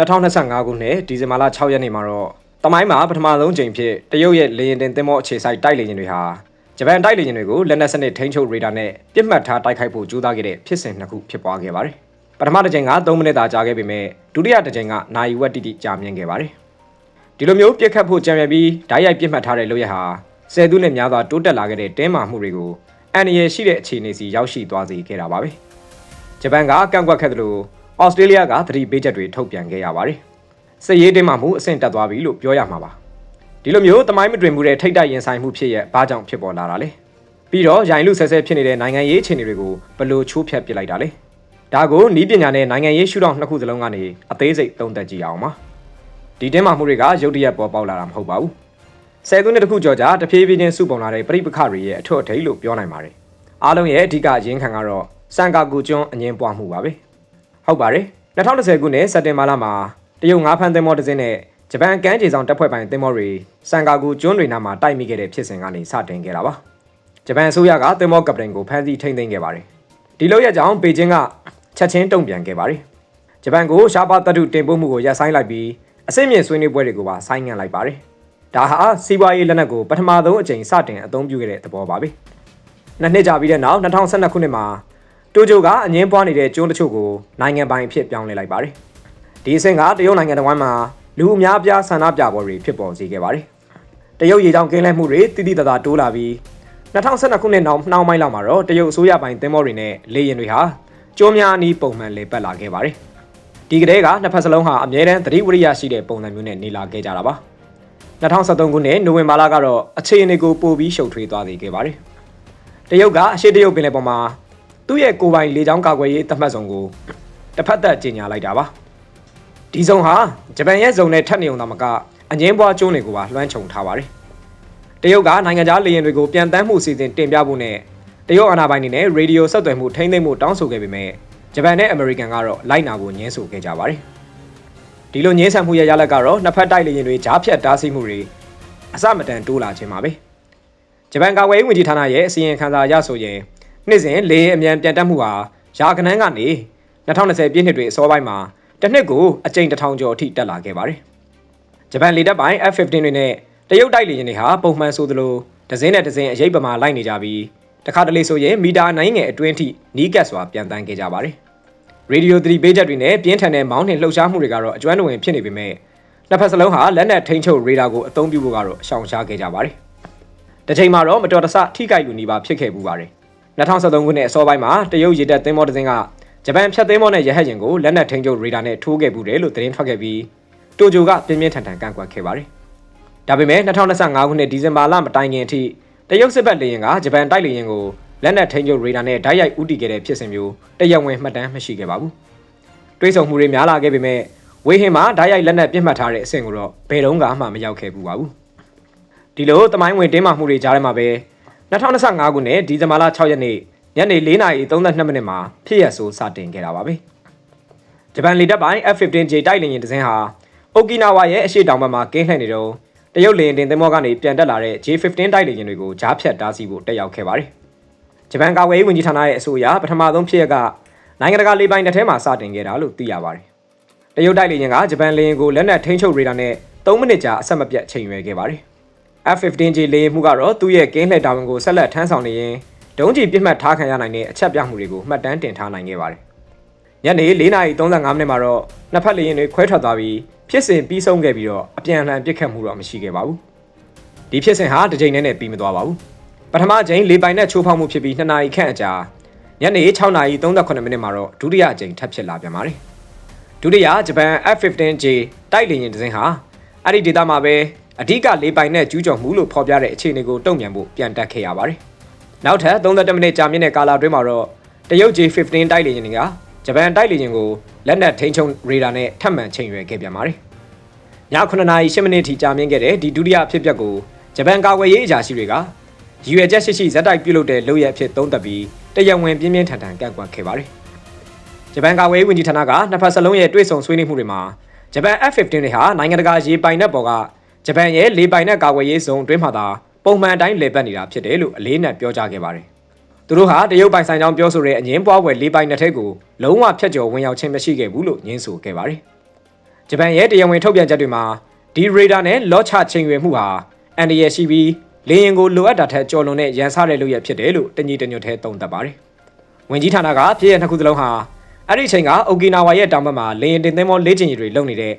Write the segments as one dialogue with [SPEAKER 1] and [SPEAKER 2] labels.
[SPEAKER 1] 2025ခုနှစ်ဒီဇင်ဘာလ6ရက်နေ့မှာတော့တမိုင်းမှာပထမဆုံးချိန်ဖြစ်တရုတ်ရဲ့လေရင်တင်သင်္ဘောအခြေစိုက်တိုက်လေယာဉ်တွေဟာဂျပန်တိုက်လေယာဉ်တွေကိုလက်နက်စနစ်ထိန်းချုပ်ရေဒါနဲ့ပြစ်မှတ်ထားတိုက်ခိုက်ဖို့ကြိုးစားခဲ့တဲ့ဖြစ်စဉ်နှစ်ခုဖြစ်ပွားခဲ့ပါတယ်။ပထမတစ်ချိန်က3မိနစ်သာကြာခဲ့ပေမဲ့ဒုတိယတစ်ချိန်ကနိုင်ဝက်တိတိကြာမြင့်ခဲ့ပါတယ်။ဒီလိုမျိုးပြစ်ခတ်ဖို့ကြံရပြီးဓာတ်ရိုက်ပြစ်မှတ်ထားတဲ့လုပ်ရဟာဆယ်သူနဲ့များစွာတိုးတက်လာခဲ့တဲ့တင်းမာမှုတွေကိုအန်ရယ်ရှိတဲ့အခြေအနေစီရောက်ရှိသွားစေခဲ့တာပါပဲ။ဂျပန်ကကန့်ကွက်ခဲ့တယ်လို့ ဩစတြေးလျကသတိပေးချက်တွေထုတ်ပြန်ခဲ့ရပါတယ်။စစ်ရေးတင်းမာမှုအဆင့်တက်သွားပြီလို့ပြောရမှာပါ။ဒီလိုမျိုးတမိုင်းမတွင်မှုတဲ့ထိတ်တိုက်ရင်ဆိုင်မှုဖြစ်ရဲ့ဘာကြောင့်ဖြစ်ပေါ်လာတာလဲ။ပြီးတော့ရိုင်လူဆဲဆဲဖြစ်နေတဲ့နိုင်ငံရေးအခြေအနေတွေကိုဘယ်လိုချိုးဖျက်ပစ်လိုက်တာလဲ။ဒါကိုနီးပညာနဲ့နိုင်ငံရေးရှုထောင့်နှစ်ခုစလုံးကနေအသေးစိတ်သုံးသပ်ကြည့်အောင်ပါ။ဒီတင်းမာမှုတွေကရုတ်တရက်ပေါ်ပေါက်လာတာမဟုတ်ပါဘူး။ဆယ်စုနှစ်တခုကျော်ကြာတဖြည်းဖြည်းချင်းစုပုံလာတဲ့ပြိပခတွေရဲ့အထွတ်အထိပ်လို့ပြောနိုင်ပါတယ်။အားလုံးရဲ့အဓိကအရင်းခံကတော့စန်ကာကူကျွန်းအငင်းပွားမှုပါပဲ။ ဟုတ်ပါတယ်။2010ခုနှစ်စက်တင်ဘာလမှာတရုတ်ငါးဖမ်းသင်္ဘောတစ်စင်းနဲ့ဂျပန်ကမ်းခြေဆောင်တပ်ဖွဲ့ပိုင်းသင်္ဘောတွေစန်ကာကူကျွန်းတွေနားမှာတိုက်မိခဲ့တဲ့ဖြစ်စဉ်ကနေစတင်ခဲ့တာပါ။ဂျပန်အစိုးရကသင်္ဘောကပတိန်ကိုဖမ်းဆီးထိန်းသိမ်းခဲ့ပါတယ်။ဒီလိုရကြောင်းပေကျင်းကချက်ချင်းတုံ့ပြန်ခဲ့ပါတယ်။ဂျပန်ကိုရှားပါတပ်ထုတင်ပို့မှုကိုရပ်ဆိုင်းလိုက်ပြီးအစိမ့်မြင့်ဆွေးနွေးပွဲတွေကိုပါဆိုင်းငံ့လိုက်ပါတယ်။ဒါဟာစီးပွားရေးလက်နက်ကိုပထမဆုံးအကြိမ်စတင်အသုံးပြုခဲ့တဲ့သဘောပါပဲ။နှစ်နှစ်ကြာပြီးတဲ့နောက်2012ခုနှစ်မှာ တိုကျိုကအငင်းပွားနေတဲ့ကျွန်းတချို့ကိုနိုင်ငံပိုင်အဖြစ်ပြောင်းလဲလိုက်ပါတယ်။ဒီအဆင့်ကတရုတ်နိုင်ငံတော်ဝန်မှာလူအများပြားဆန္ဒပြပွဲတွေဖြစ်ပေါ်စေခဲ့ပါတယ်။တရုတ်ရေကြောင်းကင်းလဲမှုတွေတိတိတသားတိုးလာပြီး2012ခုနှစ်နောက်နှောင်းပိုင်းလောက်မှာတော့တရုတ်အစိုးရပိုင်းသင်္ဘောတွေနဲ့လေယာဉ်တွေဟာကျွန်းများအနီးပုံမှန်လေပတ်လာခဲ့ပါတယ်။ဒီကလေးကနှစ်ဖက်စလုံးဟာအမြဲတမ်းသတိဝရိယရှိတဲ့ပုံစံမျိုးနဲ့နေလာခဲ့ကြတာပါ။2023ခုနှစ်နိုဝင်ဘာလကတော့အခြေအနေကိုပိုပြီးရှုပ်ထွေးသွားစေခဲ့ပါတယ်။တရုတ်ကအရှေ့တရုတ်ပင်လယ်ပေါ်မှာ သူ့ရဲ့ကိုယ်ပိုင်လေကြောင်းကာကွယ်ရေးသတ်မှတ်ဆောင်ကိုတစ်ဖက်သက်ကြီးညာလိုက်တာပါဒီဆောင်ဟာဂျပန်ရဲ့ဇုံနဲ့ထပ်နေုံသာမကအငင်းပွားကျိုးတွေကိုပါလွှမ်းခြုံထားပါတယ်တရုတ်ကနိုင်ငံခြားလေယာဉ်တွေကိုပြန်တမ်းမှုစီစဉ်တင်ပြဖို့နဲ့တရုတ်အာဏာပိုင်တွေနဲ့ရေဒီယိုဆက်သွယ်မှုထိန်းသိမ်းမှုတောင်းဆိုခဲ့ပေမဲ့ဂျပန်နဲ့အမေရိကန်ကတော့လိုက်နာဖို့ညှင်းဆိုခဲ့ကြပါတယ်ဒီလိုညှင်းဆန်မှုရရလက်ကတော့နှစ်ဖက်တိုက်လေယာဉ်တွေကြားဖြတ်တားဆီးမှုတွေအစမတန်တိုးလာခြင်းပါပဲဂျပန်ကာကွယ်ရေးဝန်ကြီးဌာနရဲ့အစီရင်ခံစာအရဆိုရင် နှစ်စဉ်လေအမြန်ပြန်တက်မှုဟာရာကနန်းကနေ2020ပြည့်နှစ်တွေအစောပိုင်းမှာတစ်နှစ်ကိုအကြိမ်တစ်ထောင်ကျော်အထိတက်လာခဲ့ပါတယ်။ဂျပန်လေတပ်ပိုင်း F-15 တွေနဲ့တရုတ်တိုက်လေယာဉ်တွေဟာပုံမှန်ဆိုသလိုဒဇင်းနဲ့ဒဇင်းအရေးပမာလိုက်နေကြပြီးတခါတလေဆိုရင်မီတာနိုင်ငယ်အတွင်းထိနီးကပ်စွာပြန်တန်းခဲ့ကြပါတယ်။ရေဒီယိုသတိပေးချက်တွေနဲ့ပြင်းထန်တဲ့မောင်းနှင်လှုပ်ရှားမှုတွေကတော့အကျွမ်းတဝင်ဖြစ်နေပေမဲ့နှစ်ဖက်စလုံးဟာလက်နက်ထိန်းချုပ်ရေဒါကိုအသုံးပြုဖို့ကတော့ရှောင်ရှားခဲ့ကြပါတယ်။တစ်ချိန်မှာတော့မတော်တဆထိခိုက်လူနေပါဖြစ်ခဲ့ပူပါတယ် 2023ခုနှစ်အစောပိုင်းမှာတရုတ်ရေတပ်သင်္ဘောတစ်စင်းကဂျပန်ဖြတ်သင်္ဘောနဲ့ရဟတ်ယာဉ်ကိုလက်နက်ထိန်းချုပ်ရေဒါနဲ့ထိုးခဲ့မှုတယ်လို့သတင်းထွက်ခဲ့ပြီးတိုကျိုကပြင်းပြင်းထန်ထန်ကန့်ကွက်ခဲ့ပါတယ်။ဒါပေမဲ့2025ခုနှစ်ဒီဇင်ဘာလမတိုင်ခင်အထိတရုတ်စစ်ဘက်လေယာဉ်ကဂျပန်တိုက်လေယာဉ်ကိုလက်နက်ထိန်းချုပ်ရေဒါနဲ့ဓာတ်ရိုက်ဦးတည်ခဲ့တဲ့ဖြစ်စဉ်မျိုးတရက်ဝင်မှတ်တမ်းမရှိခဲ့ပါဘူး။တွေးဆုံမှုတွေများလာခဲ့ပေမဲ့ဝေဟင်မှာဓာတ်ရိုက်လက်နက်ပြစ်မှတ်ထားတဲ့အဆင့်ကိုတော့ဘယ်တော့မှမရောက်ခဲ့ဘူးပါဘူး။ဒီလိုတမိုင်းဝင်တင်းမာမှုတွေကြားထဲမှာပဲ 2025ခုနှစ်ဒီဇင်ဘာလ6ရက်နေ့ညနေ4:32မိနစ်မှာဖြစ်ရဆိုးစတင်ခဲ့တာပါပဲ။ဂျပန်လေတပ်ပိုင်း F-15J တိုက်လေယာဉ်တစ်စင်းဟာအိုကီနာဝါရဲ့အရှေ့တောင်ဘက်မှာကင်းလှည့်နေတော့တရုတ်လေယာဉ်တင်သင်္ဘောကနေပြန်တက်လာတဲ့ J-15 တိုက်လေယာဉ်တွေကိုကြားဖြတ်တားဆီးဖို့တက်ရောက်ခဲ့ပါတယ်။ဂျပန်ကာကွယ်ရေးဝန်ကြီးဌာနရဲ့အဆိုအရပထမဆုံးဖြစ်ရကနိုင်ငံတကာလေပိုင်တစ်ထဲမှာစတင်ခဲ့တာလို့သိရပါတယ်။တရုတ်တိုက်လေယာဉ်ကဂျပန်လေယာဉ်ကိုလက်နက်ထိန်းချုပ်ရေဒါနဲ့3မိနစ်ကြာအဆက်မပြတ်ချိန်ရွယ်ခဲ့ပါတယ်။ F-15J လေယာဉ်မှုကတော့သူ့ရဲ့ကင်းလှည့်တာဝန်ကိုဆက်လက်ထမ်းဆောင်နေရင်ဒုံးကျည်ပြစ်မှတ်ထားခံရနိုင်တဲ့အချက်ပြမှုတွေကိုမှတ်တမ်းတင်ထားနိုင်ခဲ့ပါတယ်။ညနေ4:35မိနစ်မှာတော့နှစ်ဖက်လေယာဉ်တွေခွဲထွက်သွားပြီးဖြစ်စဉ်ပြီးဆုံးခဲ့ပြီးတော့အပြန်အလှန်ပစ်ခတ်မှုတော့မရှိခဲ့ပါဘူး။ဒီဖြစ်စဉ်ဟာတစ်ချိန်နဲ့ပြီးမသွားပါဘူး။ပထမအကြိမ်လေပိုင်နဲ့ချိုးဖောက်မှုဖြစ်ပြီး2နာရီခန့်အကြာညနေ6:38မိနစ်မှာတော့ဒုတိယအကြိမ်ထပ်ဖြစ်လာပြန်ပါတယ်။ဒုတိယဂျပန် F-15J တိုက်လေယာဉ်တစ်စင်းဟာအဲ့ဒီဒေသမှာပဲ အဓိကလေးပိုင်နဲ့ကျူးကျော်မှုလို့ဖော်ပြတဲ့အခြေအနေကိုတုံ့ပြန်ဖို့ပြန်တက်ခဲ့ရပါတယ်။နောက်ထပ်32မိနစ်ကြာမြင့်တဲ့ကာလအတွင်းမှာတော့တရုတ် J15 တိုက်လေယာဉ်တွေကဂျပန်တိုက်လေယာဉ်ကိုလက်နက်ထိန်းချုပ်ရေဒါနဲ့ထပ်မံချိန်ရွယ်ခဲ့ပြန်ပါတယ်။ည9:00နာရီ10မိနစ်ထိကြာမြင့်ခဲ့တဲ့ဒီဒုတိယဖြစ်ပျက်ကိုဂျပန်ကာကွယ်ရေးအရာရှိတွေကရည်ရွယ်ချက်ရှိရှိဇက်တိုက်ပြုလုပ်တဲ့လုပ်ရအဖြစ်သုံးသပ်ပြီးတရဝင်ပြင်းပြင်းထန်ထန်ကန့်ကွက်ခဲ့ပါတယ်။ဂျပန်ကာကွယ်ရေးဝန်ကြီးဌာနကနှစ်ဖက်စလုံးရဲ့တွေ့ဆုံဆွေးနွေးမှုတွေမှာဂျပန် F-15 တွေဟာနိုင်ငံတကာရေပိုင်နက်ပေါ်က ဂျပန်ရဲ့လေပိုင်နဲ့ကာကွယ်ရေးဇုံအတွင်းမှာသာပုံမှန်တိုင်းလေပတ်နေတာဖြစ်တယ်လို့အလေးနက်ပြောကြားခဲ့ပါတယ်။သူတို့ဟာတရုတ်ပိုင်ဆိုင်ကြောင်းပြောဆိုတဲ့အငင်းပွားွယ်လေပိုင်နှစ်ထက်ကိုလုံးဝဖျက်ကျော်ဝင်ရောက်ခြင်းမရှိခဲ့ဘူးလို့ညင်းဆိုခဲ့ပါတယ်။ဂျပန်ရဲ့တရားဝင်ထုတ်ပြန်ချက်တွေမှာဒီရေဒါနဲ့လော့ချချိန်ရွယ်မှုဟာအန်ဒီရရှိပြီးလေရင်ကိုလိုအပ်တာထက်ကျော်လွန်တဲ့ရန်စားတဲ့လုပ်ရဖြစ်တယ်လို့တညီတညွတ်ထဲတုံ့တက်ပါတယ်။ဝင်ကြီးဌာနကပြည်ရဲ့နှစ်ခုသလုံးဟာအဲ့ဒီအချိန်ကအိုကီနာဝါရဲ့တောင်ဘက်မှာလေရင်တင်သင်းမောလေးချင်ကြီးတွေလုံနေတဲ့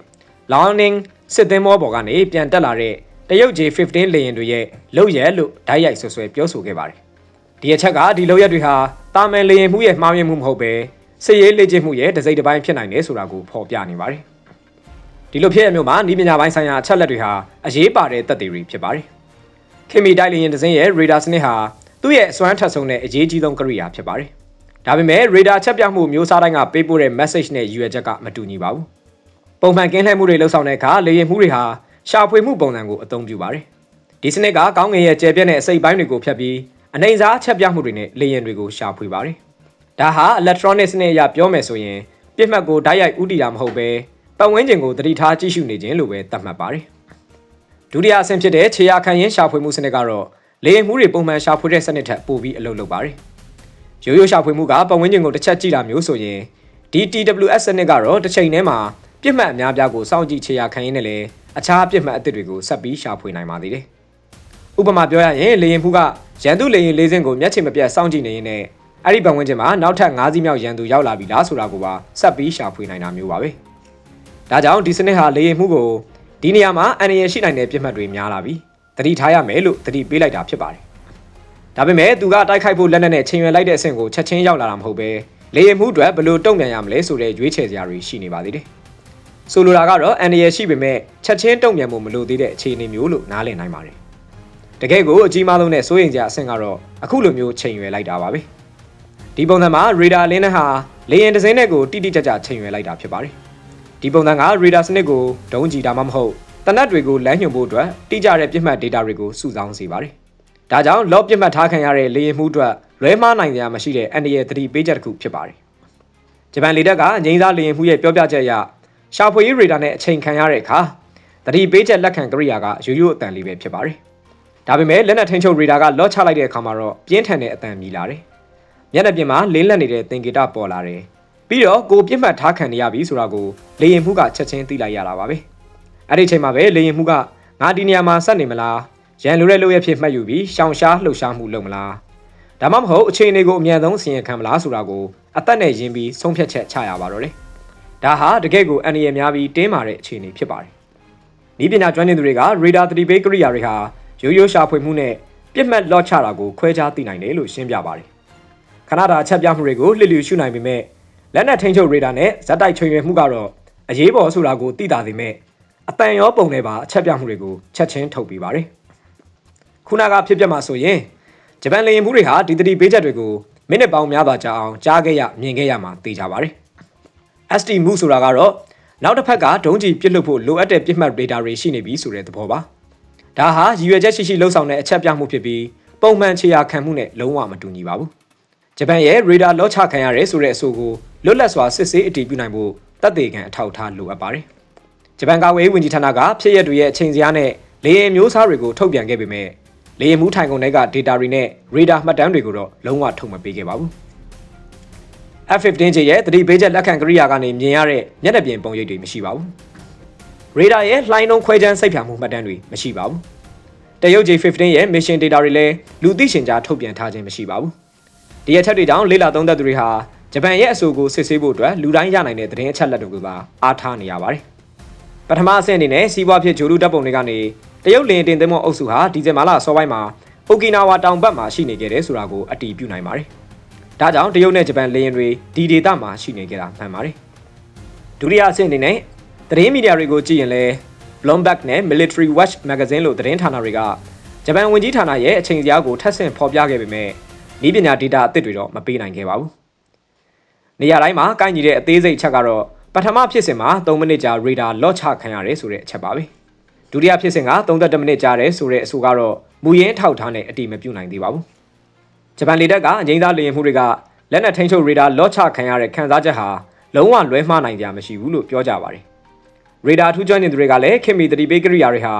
[SPEAKER 1] Liaoning စစ်သင်းမောပေါ်ကနေပြန်တက်လာတဲ့တရုတ်ကြီး15 လေရင်တွေရဲ့လုပ်ရဲလို့ဓာတ်ရိုက်ဆွဆွဲပြောဆိုခဲ့ပါတယ်။ဒီအချက်ကဒီလုပ်ရက်တွေဟာတာမန်လေရင်မှုရဲ့မှားယွင်းမှုမဟုတ်ပဲစစ်ရေးလေ့ကျင့်မှုရဲ့တစိမ့်တစ်ပိုင်းဖြစ်နိုင်တယ်ဆိုတာကိုဖော်ပြနေပါတယ်။ဒီလိုဖြစ်ရမျိုးမှာဤပညာပိုင်းဆိုင်ရာအချက်လက်တွေဟာအရေးပါတဲ့သက်သေတွေဖြစ်ပါတယ်။ခင်မီတိုက်လေရင်ဒဇင်းရဲ့ရေဒါစနစ်ဟာသူ့ရဲ့အစွမ်းထက်ဆုံးတဲ့အရေးကြီးဆုံးကိရိယာဖြစ်ပါတယ်။ဒါပေမဲ့ရေဒါချက်ပြမှုမျိုးစားတိုင်းကပေးပို့တဲ့ message နဲ့ရည်ရွယ်ချက်ကမတူညီပါဘူး။ ပုံမှန်ကင်းလှည့်မှုတွေလှုပ်ဆောင်တဲ့အခါလေရင်မှုတွေဟာရှာဖွေမှုပုံစံကိုအသုံးပြုပါတယ်။ဒီစနစ်ကကောင်းငင်ရဲ့ကျယ်ပြန့်တဲ့အစိပ်ပိုင်းတွေကိုဖြတ်ပြီးအနိုင်စားချက်ပြမှုတွေနဲ့လေရင်တွေကိုရှာဖွေပါတယ်။ဒါဟာ electronic စနစ်အရပြောမယ်ဆိုရင်ပြစ်မှတ်ကိုဓာတ်ရိုက်ဥတီတာမဟုတ်ပဲပတ်ဝန်းကျင်ကိုသတိထားကြည့်ရှုနေခြင်းလို့ပဲသတ်မှတ်ပါတယ်။ဒုတိယအဆင့်ဖြစ်တဲ့ခြေရာခံရင်ရှာဖွေမှုစနစ်ကတော့လေရင်မှုတွေပုံမှန်ရှာဖွေတဲ့စနစ်ထက်ပိုပြီးအလုပ်လုပ်ပါတယ်။ရိုးရိုးရှာဖွေမှုကပတ်ဝန်းကျင်ကိုတစ်ချက်ကြည့်တာမျိုးဆိုရင်ဒီ TWS စနစ်ကတော့တစ်ချိန်တည်းမှာ ပြစ်မှတ်အများပြားကိုစောင့်ကြည့်ခြေရာခံရင်လည်းအခြားပြစ်မှတ်အသစ်တွေကိုဆက်ပြီးရှာဖွေနိုင်ပါသေးတယ်။ဥပမာပြောရရင်လေရင်မှုကရန်သူလေရင်လေးစင်းကိုမျက်ခြေမပြတ်စောင့်ကြည့်နေရင်လည်းအဲ့ဒီပတ်ဝန်းကျင်မှာနောက်ထပ်၅စီးမြောက်ရန်သူရောက်လာပြီလားဆိုတာကိုပါဆက်ပြီးရှာဖွေနိုင်တာမျိုးပါပဲ။ဒါကြောင့်ဒီစနစ်ဟာလေရင်မှုကိုဒီနေရာမှာအန္တရာယ်ရှိနိုင်တဲ့ပြစ်မှတ်တွေများလာပြီ။တတိထားရမယ်လို့တတိပေးလိုက်တာဖြစ်ပါတယ်။ဒါပေမဲ့သူကတိုက်ခိုက်ဖို့လက်နက်နဲ့ချိန်ရွယ်လိုက်တဲ့အဆင့်ကိုချက်ချင်းရောက်လာတာမဟုတ်ပဲလေရင်မှုအတွက်ဘယ်လိုတုံ့ပြန်ရမလဲဆိုတဲ့ရွေးချယ်စရာတွေရှိနေပါသေးတယ်။ ဆိုလိုတာကတော့အန္တရာယ်ရှိပေမဲ့ချက်ချင်းတုံ့ပြန်မှုမလိုသေးတဲ့အခြေအနေမျိုးလို့နားလည်နိုင်ပါတယ်။တကယ်ကိုအကြီးမားဆုံးနဲ့စိုးရိမ်ကြအဆင့်ကတော့အခုလိုမျိုးချိန်ရွယ်လိုက်တာပါပဲ။ဒီပုံစံမှာရေဒါလင်းနဲ့ဟာလေရင်တစ်စင်းနဲ့ကိုတိတိကျကျချိန်ရွယ်လိုက်တာဖြစ်ပါတယ်။ဒီပုံစံကရေဒါစနစ်ကိုဒုံးကြည်တာမှမဟုတ်တနက်တွေကိုလမ်းညွှန်ဖို့အတွက်တိကျတဲ့ပြစ်မှတ် data တွေကိုစုဆောင်းစေပါတယ်။ဒါကြောင့်လော့ပြစ်မှတ်ထားခံရတဲ့လေရင်မှုအတွက်လွဲမှားနိုင်ကြမရှိတဲ့အန်ဒီရဲ့သတိပေးချက်တစ်ခုဖြစ်ပါတယ်။ဂျပန်လေတပ်ကငိမ့်စားလေရင်မှုရဲ့ပြောပြချက်အရ ရှာဖွေရေးရေဒါနဲ့အချိန်ခံရတဲ့အခါသတိပေးချက်လက်ခံကရိယာကရိုးရိုးအတန်လေးပဲဖြစ်ပါတယ်။ဒါပေမဲ့လက်နက်ထိန်းချုပ်ရေဒါကလော့ချလိုက်တဲ့အခါမှာတော့ပြင်းထန်တဲ့အတန်မြည်လာတယ်။မျက်နှာပြင်မှာလင်းလက်နေတဲ့သင်္ကေတပေါ်လာတယ်။ပြီးတော့ကိုပြစ်မှတ်ထားခံနေရပြီဆိုတာကိုလေရင်မှုကချက်ချင်းသိလိုက်ရတာပါပဲ။အဲ့ဒီချိန်မှာပဲလေရင်မှုကငါဒီနေရာမှာဆက်နေမလား။ရန်လိုတဲ့လိုရဖြစ်မှတ်ယူပြီးရှောင်ရှားလှုပ်ရှားမှုလုပ်မလား။ဒါမှမဟုတ်အခြေအနေကိုအမြန်ဆုံးဆင်ရင်ခံမလားဆိုတာကိုအသက်နဲ့ရင်းပြီးဆုံးဖြတ်ချက်ချရပါတော့တယ်။ ဒါဟာတကယ့်ကိုအန္တရာယ်များပြီးတင်းမာတဲ့အခြေအနေဖြစ်ပါတယ်။ဤပညာကျွမ်းကျင်သူတွေကရေဒါသတိပေးကိရိယာတွေဟာရိုးရိုးရှာဖွေမှုနဲ့ပြစ်မှတ်လော့ချတာကိုခွဲခြားသိနိုင်တယ်လို့ရှင်းပြပါတယ်။ခဏတာအချက်ပြမှုတွေကိုလှစ်လျူရှုနိုင်ပေမဲ့လက်နက်ထိန်းချုပ်ရေဒါနဲ့ဇက်တိုက်ချိန်ရွယ်မှုကတော့အရေးပေါ်ဆိုတာကိုသိတာသိမဲ့အတန်ရောပုံနဲ့ပါအချက်ပြမှုတွေကိုချက်ချင်းထုတ်ပြီးပါတယ်။ခုနကဖြစ်ပျက်မှာဆိုရင်ဂျပန်လေယာဉ်မှုတွေဟာဒီသတိပေးချက်တွေကိုမိနစ်ပေါင်းများစွာကြာအောင်ကြားခဲ့ရမြင်ခဲ့ရမှာသိကြပါတယ်။ SD မှုဆိုတာကတော့နောက်တစ်ဖက်ကဒုံးကျည်ပစ်လွတ်ဖို့လိုအပ်တဲ့ပြစ်မှတ် data တွေရှိနေပြီဆိုတဲ့သဘောပါ။ဒါဟာရည်ရွယ်ချက်ရှိရှိလှုပ်ဆောင်တဲ့အချက်ပြမှုဖြစ်ပြီးပုံမှန်ခြေရာခံမှုနဲ့လုံးဝမတူညီပါဘူး။ဂျပန်ရဲ့ radar လော့ချခံရတယ်ဆိုတဲ့အဆိုကိုလွတ်လပ်စွာစစ်ဆေးအတည်ပြုနိုင်ဖို့တပ်သေးခံအထောက်အထားလိုအပ်ပါတယ်။ဂျပန်ကာကွယ်ရေးဝန်ကြီးဌာနကဖြစ်ရက်တွေရဲ့အချိန်စရာနဲ့လေယာဉ်မျိုးစားတွေကိုထုတ်ပြန်ခဲ့ပေမဲ့လေယာဉ်မှုထိုင်ကုန်တွေက data တွေနဲ့ radar မှတ်တမ်းတွေကိုတော့လုံးဝထုတ်မပေးခဲ့ပါဘူး။ F15J ရဲ့သတိပေးချက်လက်ခံကိရိယာကနေမြင်ရတဲ့မျက်နှာပြင်ပုံရိပ်တွေမရှိပါဘူး။ radar ရဲ့လှိုင်းလုံးခွဲခြမ်းစိတ်ဖြာမှုမှတ်တမ်းတွေမရှိပါဘူး။တရုတ် J15 ရဲ့ mission data တွေလည်းလူသိရှင်ကြားထုတ်ပြန်ထားခြင်းမရှိပါဘူး။ဒီအချက်တွေကြောင့်လေ့လာသုံးသပ်သူတွေဟာဂျပန်ရဲ့အဆိုကိုစစ်ဆေးဖို့အတွက်လူတိုင်းရနိုင်တဲ့သတင်းအချက်လက်တွေကိုပါအားထားနေရပါတယ်။ပထမအဆင့်အနေနဲ့စီးပွားဖြစ်ဂျိုလူတပ်ပုံတွေကနေတရုတ်လင်တင်သင်းမောအုပ်စုဟာဒီဇင်ဘာလစောပိုင်းမှာအိုကီနာဝါတောင်ဘက်မှာရှိနေခဲ့တယ်ဆိုတာကိုအတည်ပြုနိုင်ပါတယ်။ ဒါကြောင့်တရုတ်နဲ့ဂျပန်လေယာဉ်တွေဒီဒေသမှာရှိနေကြတာမှန်ပါတယ်။ဒုတိယအဆင့်အနေနဲ့သတင်းမီဒီယာတွေကိုကြည့်ရင်လည်း Bloomberg နဲ့ Military Watch Magazine လို့သတင်းဌာနတွေကဂျပန်ဝန်ကြီးဌာနရဲ့အချိန်စရာကိုထပ်ဆင့်ဖော်ပြခဲ့ပေမဲ့ဤပညာ data အသစ်တွေတော့မပေးနိုင်ခဲ့ပါဘူး။နေရာတိုင်းမှာကိုင်းညီတဲ့အသေးစိတ်ချက်ကတော့ပထမဖြစ်စဉ်မှာ3မိနစ်ကြာ radar လော့ချခံရတယ်ဆိုတဲ့အချက်ပါပဲ။ဒုတိယဖြစ်စဉ်က32မိနစ်ကြာတယ်ဆိုတဲ့အဆိုကတော့မူရင်းထောက်ထားနဲ့အတိမပြုတ်နိုင်သေးပါဘူး။ ဂျပန်လေတပ်ကအငိမ့်သားလေယာဉ်မှုတွေကလက်နက်ထိန်းချုပ် radar လော့ချခံရတဲ့ခံစားချက်ဟာလုံးဝလွဲမှားနိုင်ကြမရှိဘူးလို့ပြောကြပါတယ်။ radar ထူးကျွမ်းနေသူတွေကလည်းခင်မီတတိပေးကိရိယာတွေဟာ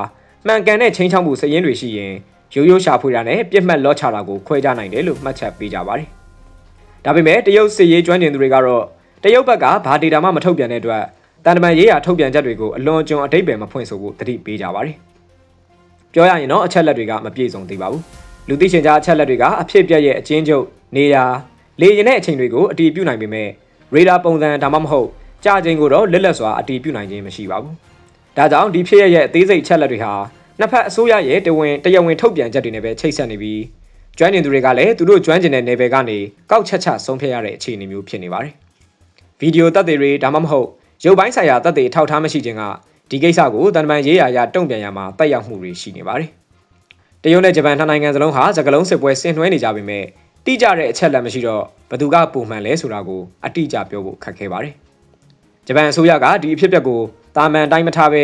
[SPEAKER 1] မှန်ကန်တဲ့ချင်းချောင်းမှုစည်ရင်းတွေရှိရင်ရိုးရိုးရှာဖွေတာနဲ့ပြစ်မှတ်လော့ချတာကိုခွဲခြားနိုင်တယ်လို့မှတ်ချက်ပေးကြပါတယ်။ဒါပေမဲ့တရုတ်စစ်ရေးကျွမ်းကျင်သူတွေကတော့တရုတ်ဘက်ကဘာဒေတာမှမထုတ်ပြန်တဲ့အတွက်တန်တမန်ရေးရာထုတ်ပြန်ချက်တွေကိုအလွန်ကျွံအတိတ်ပဲမဖွင့်ဆိုဖို့တတိပေးကြပါတယ်။ပြောရရင်တော့အချက်လက်တွေကမပြည့်စုံသေးပါဘူး။ လူသိရှင်ကြားအချက်လက်တွေကအဖြစ်ပြက်ရဲ့အချင်းချုပ်နေရာလေရင်တဲ့အချိန်တွေကိုအတီးပြုတ်နိုင်ပေမဲ့ရေဒါပုံစံဒါမှမဟုတ်ကြာချိန်ကိုတော့လက်လက်စွာအတီးပြုတ်နိုင်ခြင်းမရှိပါဘူး။ဒါကြောင့်ဒီဖြစ်ရရဲ့အသေးစိတ်အချက်လက်တွေဟာနှစ်ဖက်အစိုးရရဲ့တဝင်တရဝင်ထုတ်ပြန်ချက်တွေနဲ့ပဲချိတ်ဆက်နေပြီးကျွမ်းကျင်သူတွေကလည်းသူတို့ကျွမ်းကျင်တဲ့နယ်ပယ်ကနေကောက်ချက်ချဆုံးဖြတ်ရတဲ့အခြေအနေမျိုးဖြစ်နေပါတယ်။ဗီဒီယိုတပ်တွေဒါမှမဟုတ်ရုပ်ပိုင်းဆိုင်ရာတပ်တွေထောက်ထားမရှိခြင်းကဒီကိစ္စကိုတန်တမန်ရေးရာရတုံ့ပြန်ရမှာတက်ရောက်မှုတွေရှိနေပါတယ်။ တရုတ်နဲ့ဂျပန်နှစ်နိုင်ငံစလုံးဟာစကလုံးစစ်ပွဲဆင်နွှဲနေကြပေမဲ့တိကျတဲ့အချက်လက်မရှိတော့ဘသူကပုံမှန်လဲဆိုတာကိုအတိအကျပြောဖို့ခက်ခဲပါတယ်။ဂျပန်အစိုးရကဒီအဖြစ်အပျက်ကိုတာမန်တိုင်းမထားပဲ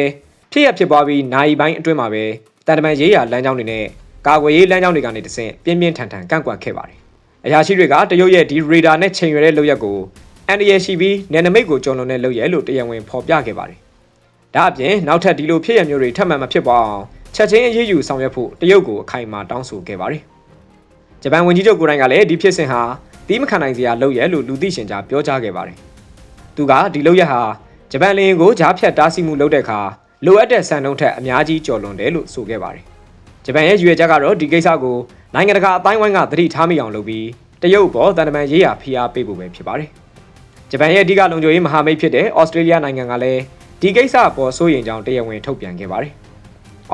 [SPEAKER 1] ဖြစ်ရဖြစ်ပွားပြီးနိုင်ပိုင်းအတွင်းမှာပဲတန်တမန်ရေးရာလမ်းကြောင်းတွေနဲ့ကာကွယ်ရေးလမ်းကြောင်းတွေကနေတဆင့်ပြင်းပြင်းထန်ထန်ကန့်ကွက်ခဲ့ပါတယ်။အရာရှိတွေကတရုတ်ရဲ့ဒီရေဒါနဲ့ချိန်ရွယ်တဲ့လုပ်ရက်ကိုအန်ဒီရရှိပြီးနယ်နိမိတ်ကိုကျော်လွန်တဲ့လုပ်ရက်လို့တရားဝင်ဖော်ပြခဲ့ပါတယ်။ဒါအပြင်နောက်ထပ်ဒီလိုဖြစ်ရမျိုးတွေထပ်မံမဖြစ်ပေါ်အောင် ချက်ချင်းအရေးယူဆောင်ရွက်ဖို့တရုတ်ကိုအခိုင်အမာတောင်းဆိုခဲ့ပါတယ်။ဂျပန်ဝန်ကြီးချုပ်ကိုယ်တိုင်ကလည်းဒီဖြစ်စဉ်ဟာတီးမခံနိုင်စရာလုပ်ရက်လို့လူသိရှင်ကြားပြောကြားခဲ့ပါတယ်။သူကဒီလုပ်ရက်ဟာဂျပန်လင်းကိုဂျားဖြတ်တားဆီးမှုလုပ်တဲ့အခါလိုအပ်တဲ့စံနှုန်းထက်အများကြီးကျော်လွန်တယ်လို့ဆိုခဲ့ပါတယ်။ဂျပန်ရဲ့ရွေချက်ကတော့ဒီကိစ္စကိုနိုင်ငံတကာအတိုင်းဝိုင်းကသတိထားမိအောင်လုပ်ပြီးတရုတ်ပေါ်တန်တမန်ရေးရာဖိအားပေးဖို့ပဲဖြစ်ပါတယ်။ဂျပန်ရဲ့အဓိကလုံခြုံရေးမဟာမိတ်ဖြစ်တဲ့ဩစတြေးလျနိုင်ငံကလည်းဒီကိစ္စအပေါ်စိုးရိမ်ကြောင်းတရားဝင်ထုတ်ပြန်ခဲ့ပါတယ်။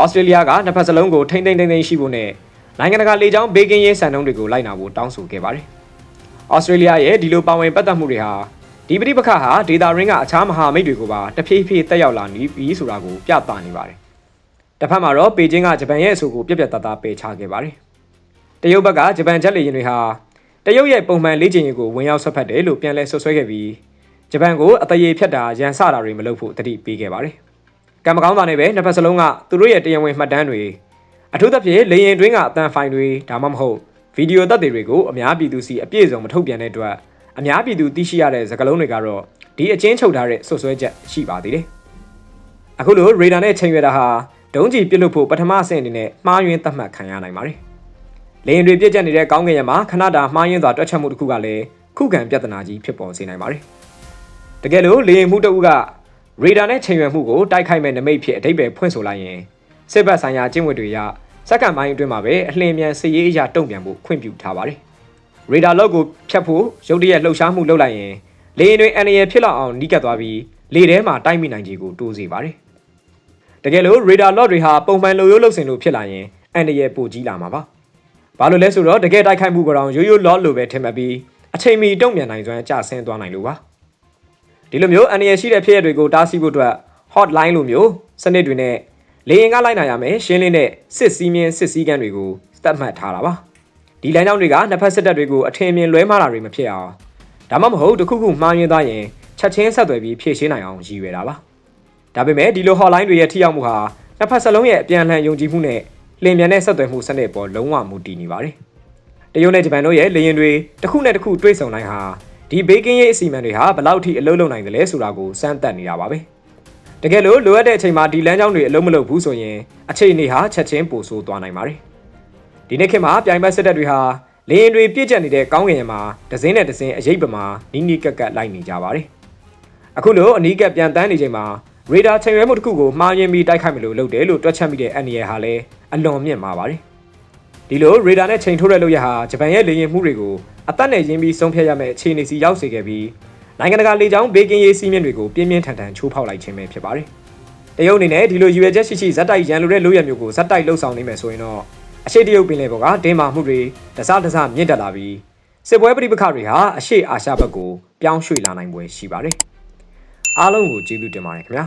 [SPEAKER 1] ဩစတြေးလျကနှစ်ဖက်စလုံးကိုထိမ့်သိမ့်သိမ့်သိမ့်ရှိဖို့နဲ့နိုင်ငံတကာလေကြောင်းဘေးကင်းရေးစံနှုန်းတွေကိုလိုက်နာဖို့တောင်းဆိုခဲ့ပါတယ်။ဩစတြေးလျရဲ့ဒီလိုပါဝင်ပတ်သက်မှုတွေဟာဒီပဋိပက္ခဟာဒေတာရင်းကအခြားမဟာမိတ်တွေကိုပါတဖြည်းဖြည်းတက်ရောက်လာနေပြီဆိုတာကိုပြသနေပါတယ်။တစ်ဖက်မှာတော့ပေကျင်းကဂျပန်ရဲ့အဆိုကိုပြက်ပြက်သားသားပယ်ချခဲ့ပါတယ်။တရုတ်ဘက်ကဂျပန်ဂျက်လေယာဉ်တွေဟာတရုတ်ရဲ့ပုံမှန်လေ့ကျင့်ရေးကိုဝင်ရောက်ဆွတ်ဖက်တယ်လို့ပြန်လည်ဆွဆွဲခဲ့ပြီးဂျပန်ကိုအတရေဖြတ်တာရန်စတာတွေမလုပ်ဖို့တတိပေးခဲ့ပါတယ်။ ကံမကောင်းတာနဲ့ပဲနှစ်ဖက်စလုံးကသူတို့ရဲ့တရားဝင်မှတ်တမ်းတွေအထူးသဖြင့်လေယာဉ်တွင်းကအတန်ဖိုင်တွေဒါမှမဟုတ်ဗီဒီယိုသက်သေတွေကိုအများပြည်သူစီအပြည့်စုံမထုတ်ပြန်တဲ့အတွက်အများပြည်သူသိရှိရတဲ့စကားလုံးတွေကတော့ဒီအချင်းချုပ်ထားတဲ့ဆွဆွဲချက်ရှိပါသေးတယ်။အခုလိုရေဒါနဲ့ချိန်ရွယ်တာဟာဒုံးကြီးပြစ်လို့ဖို့ပထမအဆင့်အနေနဲ့မှားယွင်းသတ်မှတ်ခံရနိုင်ပါတယ်။လေရင်တွေပြည့်ကျက်နေတဲ့ကောင်းကင်ရံမှာခဏတာမှားယွင်းစွာတွက်ချက်မှုတစ်ခုကလည်းခုခံပြဿနာကြီးဖြစ်ပေါ်စေနိုင်ပါတယ်။တကယ်လို့လေရင်မှုတစ်ဦးက ရေဒါနဲ့ချိန်ရွယ်မှုကိုတိုက်ခိုက်မဲ့နမိတ်ဖြစ်အတိတ်ပဲဖွင့်ဆိုလိုက်ရင်စစ်ဘက်ဆိုင်ရာကျင့်ဝတ်တွေရစက္ကန့်ပိုင်းအတွင်းမှာပဲအလင်းမြန်စည်ရေးအရာတုံ့ပြန်ဖို့ခွင့်ပြုထားပါတယ်။ရေဒါလော့ကိုဖြတ်ဖို့ရုတ်တရက်လှုပ်ရှားမှုလုပ်လိုက်ရင်လေရင်တွေအန်ရယ်ဖြစ်လောက်အောင်နီးကပ်သွားပြီးလေထဲမှာတိုက်မိနိုင်ခြေကိုတိုးစေပါတယ်။တကယ်လို့ရေဒါလော့တွေဟာပုံမှန်လိုရိုးလှုပ်စင်လို့ဖြစ်လာရင်အန်ရယ်ပိုကြီးလာမှာပါ။ဘာလို့လဲဆိုတော့တကယ်တိုက်ခိုက်မှုကောင်ရိုးရိုးလော့လိုပဲထင်မှတ်ပြီးအချိန်မီတုံ့ပြန်နိုင်စွမ်းကျဆင်းသွားနိုင်လို့ပါ။ ဒီလိုမျိုးအန်ရယ်ရှိတဲ့ဖြစ်ရပ်တွေကိုတားဆီးဖို့အတွက် hotline လိုမျိုးစနစ်တွေနဲ့လေရင်ကလိုက်နိုင်ရမယ်ရှင်းလင်းတဲ့စစ်စည်းမြင်းစစ်စည်းကမ်းတွေကိုသတ်မှတ်ထားတာပါဒီလမ်းကြောင်းတွေကနှစ်ဖက်စစ်တပ်တွေကိုအထင်မြင်လွဲမှားတာတွေမဖြစ်အောင်ဒါမှမဟုတ်တခုခုမှားယွင်းသွားရင်ချက်ချင်းဆက်သွယ်ပြီးဖြည့်ရှင်းနိုင်အောင်ရည်ရွယ်တာပါဒါပေမဲ့ဒီလို hotline တွေရဲ့ထိရောက်မှုဟာနှစ်ဖက်စလုံးရဲ့အပြန်အလှန်ယုံကြည်မှုနဲ့လင်မြန်တဲ့ဆက်သွယ်မှုစနစ်ပေါ်လုံးဝမူတည်နေပါတယ်တရုတ်နဲ့ဂျပန်တို့ရဲ့လေရင်တွေတစ်ခုနဲ့တစ်ခုတွဲဆုံတိုင်းဟာ ဒီဘေးကင်းရေးအစီအမံတွေဟာဘယ်လောက်ထိအလုံးလုံးနိုင်တယ်လဲဆိုတာကိုစမ်းသပ်နေတာပါပဲတကယ်လို့လိုအပ်တဲ့အချိန်မှာဒီလမ်းကြောင်းတွေအလုံးမလုံးဘူးဆိုရင်အချိန်နေဟာချက်ချင်းပိုဆိုးသွားနိုင်ပါတယ်ဒီနေ့ခေတ်မှာပြိုင်ဘက်စစ်တပ်တွေဟာလေရင်တွေပြည့်ကျက်နေတဲ့ကောင်းကင်ရံမှာဒဇင်းနဲ့ဒဇင်းအရေးပမာနီးနီးကက်ကက်လိုက်နေကြပါတယ်အခုလိုအနီးကက်ပြန်တန်းနေချိန်မှာရေဒါချိန်ရွယ်မှုတစ်ခုကိုမှားယွင်းပြီးတိုက်ခိုက်မလို့လုပ်တယ်လို့တွက်ချက်မိတဲ့အန်နီယယ်ဟာလည်းအလွန်မြင့်မာပါတယ် ဒီလိုရေဒါနဲ့ချိန်ထိုးတဲ့လုပ်ရဟာဂျပန်ရဲ့လေရင်မှုတွေကိုအသက်နဲ့ရင်းပြီးဆုံးဖြတ်ရမယ့်အခြေအနေစီရောက်စေခဲ့ပြီးနိုင်ငံတကာလေကြောင်းဘေးကင်းရေးစီးမြင့်တွေကိုပြင်းပြင်းထန်ထန်ချိုးဖောက်လိုက်ခြင်းပဲဖြစ်ပါတယ်တရုတ်အနေနဲ့ဒီလိုရွေချက်ရှိရှိဇက်တိုက်ရန်လိုတဲ့လုပ်ရမျိုးကိုဇက်တိုက်လှုပ်ဆောင်နေမယ်ဆိုရင်တော့အရှိတရုတ်ပင်လယ်ပေါ်ကတင်းမာမှုတွေတစတစမြင့်တက်လာပြီးစစ်ပွဲပဋိပက္ခတွေဟာအရှိအာရှဘက်ကိုပြောင်းရွှေ့လာနိုင်ပွဲရှိပါတယ်အားလုံးကိုကျေးဇူးတင်ပါတယ်ခင်ဗျာ